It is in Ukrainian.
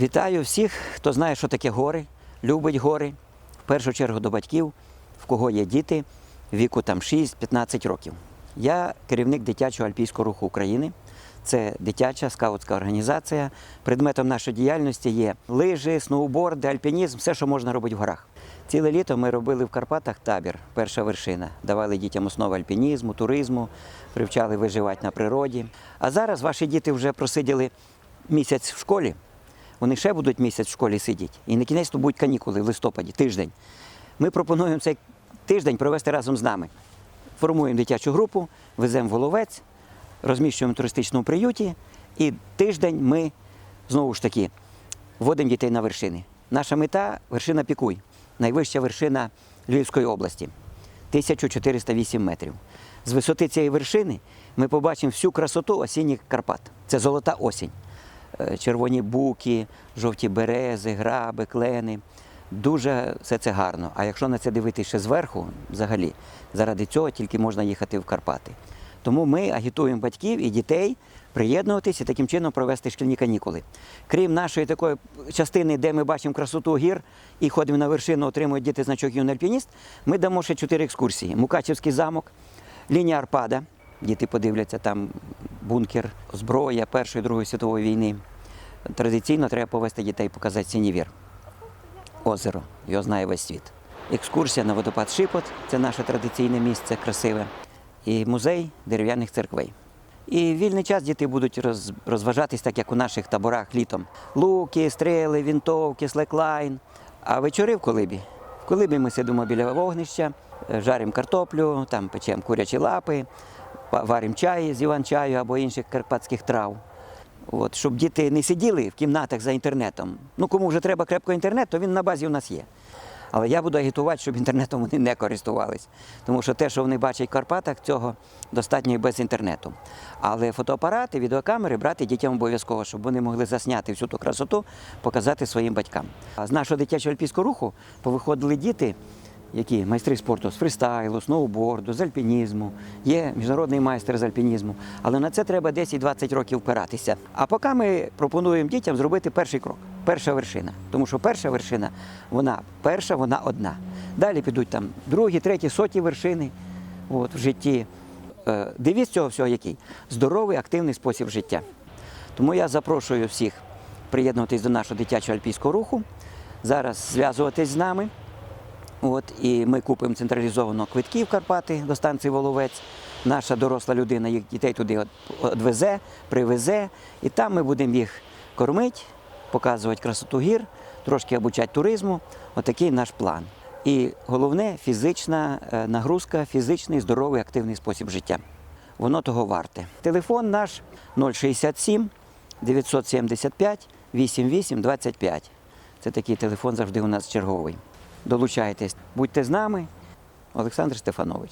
Вітаю всіх, хто знає, що таке гори, любить гори. В першу чергу до батьків, в кого є діти віку там 6-15 років. Я керівник дитячого альпійського руху України. Це дитяча скаутська організація. Предметом нашої діяльності є лижі, сноуборди, альпінізм, все, що можна робити в горах. Ціле літо ми робили в Карпатах табір, перша вершина. Давали дітям основи альпінізму, туризму, привчали виживати на природі. А зараз ваші діти вже просиділи місяць в школі. Вони ще будуть місяць в школі сидіти. І на кінець то будуть канікули в листопаді, тиждень. Ми пропонуємо цей тиждень провести разом з нами. Формуємо дитячу групу, веземо воловець, розміщуємо в туристичному приюті, і тиждень ми знову ж таки вводимо дітей на вершини. Наша мета вершина Пікуй, найвища вершина Львівської області 1408 метрів. З висоти цієї вершини ми побачимо всю красоту осінніх Карпат. Це золота осінь. Е, Червоні буки, жовті берези, граби, клени. Дуже все це гарно. А якщо на це дивитися ще зверху, взагалі, заради цього тільки можна їхати в Карпати. Тому ми агітуємо батьків і дітей приєднуватися і таким чином провести шкільні канікули. Крім нашої такої частини, де ми бачимо красоту гір і ходимо на вершину, отримують діти значок юний альпініст, ми дамо ще чотири екскурсії: Мукачівський замок, лінія Арпада. Діти подивляться там бункер, зброя Першої Другої світової війни. Традиційно треба повести дітей показати Сінівір озеро, його знає весь світ. Екскурсія на водопад Шипот це наше традиційне місце, красиве, і музей дерев'яних церквей. І в вільний час діти будуть роз, розважатись, так як у наших таборах літом. Луки, стріли, вінтовки, слеклайн. А вечори в колибі. В колибі ми сидимо біля вогнища, е, жаримо картоплю, там печемо курячі лапи, варимо чай з іван-чаю або інших карпатських трав. От, щоб діти не сиділи в кімнатах за інтернетом. Ну, кому вже треба крепко інтернет, то він на базі у нас є. Але я буду агітувати, щоб інтернетом вони не користувались. Тому що те, що вони бачать в Карпатах, цього достатньо і без інтернету. Але фотоапарати, відеокамери брати дітям обов'язково, щоб вони могли засняти всю ту красоту, показати своїм батькам. А з нашого дитячого альпійського руху повиходили діти, які майстри спорту з фристайлу, сноуборду, з альпінізму, є міжнародний майстер з альпінізму. Але на це треба 10-20 років впиратися. А поки ми пропонуємо дітям зробити перший крок, перша вершина. Тому що перша вершина, вона перша, вона одна. Далі підуть там другі, треті, соті вершини от, в житті. Е, Девіз цього всього який? Здоровий, активний спосіб життя. Тому я запрошую всіх приєднуватись до нашого дитячого альпійського руху, зараз зв'язуватись з нами. От, і ми купимо централізовано квитки в Карпати до станції Воловець. Наша доросла людина їх дітей туди одвезе, привезе, і там ми будемо їх кормити, показувати красоту гір, трошки обучати туризму. Отакий наш план. І головне фізична е, нагрузка, фізичний, здоровий, активний спосіб життя. Воно того варте. Телефон наш 067 975 88 25. Це такий телефон завжди у нас черговий. Долучайтесь, будьте з нами, Олександр Стефанович.